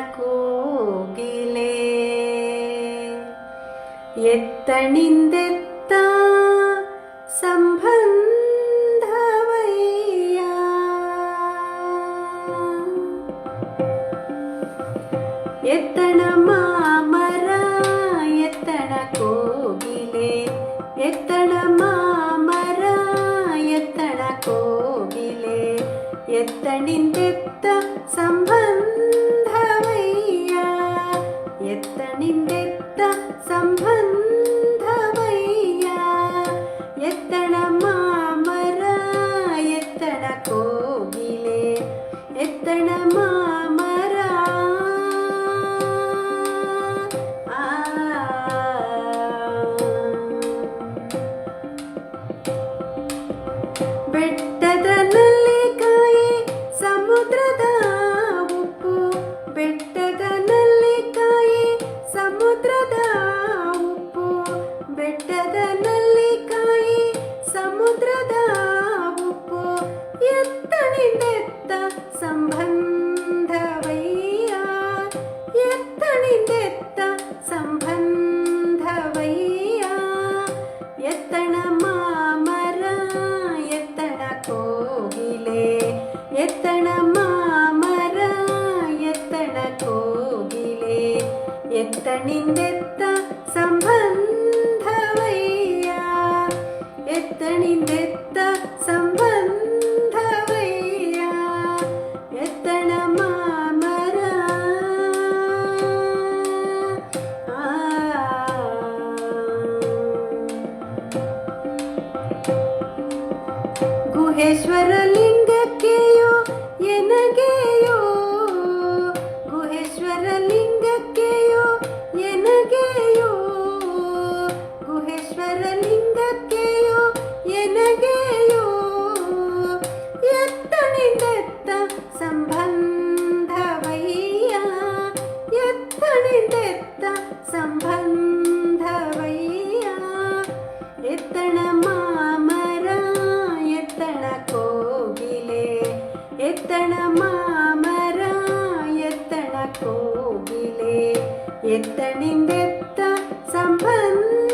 കോകിലേ. എത്തണിന്തെത്ത സംബന്ധവയ്യ. എത്തണ മാമര എത്തണ കോകിലേ. എത്തണ മാമര എത്തണ കോകിലേ. എത്തണിന്തെത്ത സംഭ தனமா ಎತ್ತಣ ಮಾಮರ ಎತ್ತಣ ಕೋಗಿಲೆ ಎತ್ತಣಿಂದೆತ್ತ ಸಂಬಂಧವಯ್ಯ ಎತ್ತಣಿಂದೆತ್ತ ಸಂಬಂಧವಯ್ಯ ಎತ್ತಣ ಮಾಮರ. ಗುಹೇಶ್ವರ ಲಿಂಗಕ್ಕೆಯೋ ಎತ್ತಣ ಮಾಮರ ಎತ್ತಣ ಕೋಗಿಲೆ ಎತ್ತಣಿಂದೆತ್ತ ಸಂಬಂಧವಯ್ಯ